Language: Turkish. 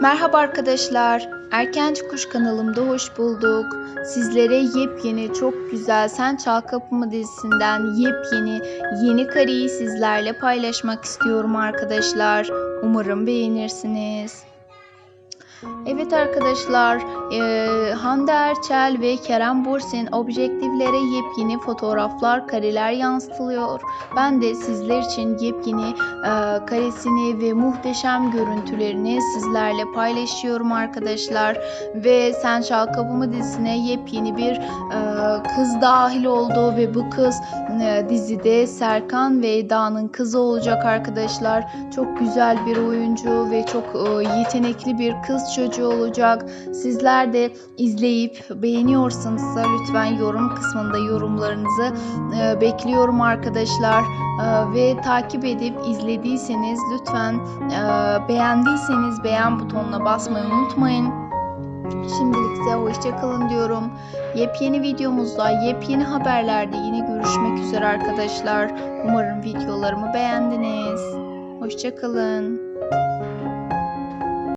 Merhaba arkadaşlar. Erkenci Kuş kanalımda hoş bulduk. Sizlere yepyeni çok güzel Sen Çal Kapımı dizisinden yepyeni yeni kareyi sizlerle paylaşmak istiyorum arkadaşlar. Umarım beğenirsiniz. Evet arkadaşlar, eee, Hande Erçel ve Kerem Bürsin objektiflere yepyeni fotoğraflar, kareler yansıtılıyor. Ben de sizler için yepyeni eee, karesini ve muhteşem görüntülerini sizlerle paylaşıyorum arkadaşlar. Ve Sen Çal Kapımı dizisine yepyeni bir eee, kız dahil oldu ve bu kız eee, dizide Serkan ve Eda'nın kızı olacak arkadaşlar. Çok güzel bir oyuncu ve çok eee, yetenekli bir kız çocuğu olacak. Sizler de izleyip beğeniyorsanız da lütfen yorum kısmında yorumlarınızı e, bekliyorum arkadaşlar. E, ve takip edip izlediyseniz lütfen e, beğendiyseniz beğen butonuna basmayı unutmayın. Şimdilik size hoşçakalın diyorum. Yepyeni videomuzda, yepyeni haberlerde yine görüşmek üzere arkadaşlar. Umarım videolarımı beğendiniz. Hoşçakalın.